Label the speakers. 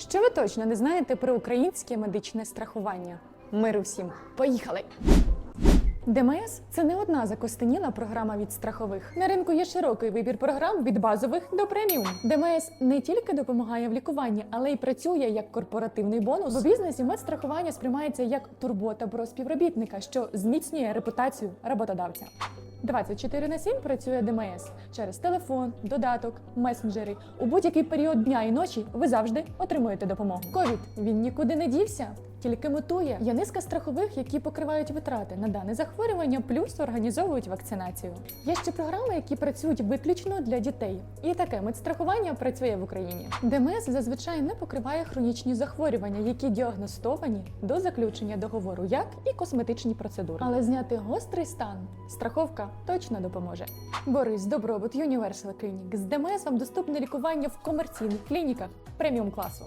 Speaker 1: Що ви точно не знаєте про українське медичне страхування? Миру всім! Поїхали! ДМС це не одна закостеніла програма від страхових. На ринку є широкий вибір програм від базових до преміум. ДМС не тільки допомагає в лікуванні, але й працює як корпоративний бонус. В бізнесі медстрахування сприймається як турбота про співробітника, що зміцнює репутацію роботодавця. 24 на 7 працює ДМС через телефон, додаток, месенджери. У будь-який період дня і ночі ви завжди отримуєте допомогу. Ковід він нікуди не дівся. Тільки метує є низка страхових, які покривають витрати на дане захворювання, плюс організовують вакцинацію. Є ще програми, які працюють виключно для дітей. І таке медстрахування працює в Україні. ДМС зазвичай не покриває хронічні захворювання, які діагностовані до заключення договору, як і косметичні процедури. Але зняти гострий стан страховка точно допоможе. Борис Добробут Universal Clinic. З ДМС вам доступне лікування в комерційних клініках преміум класу.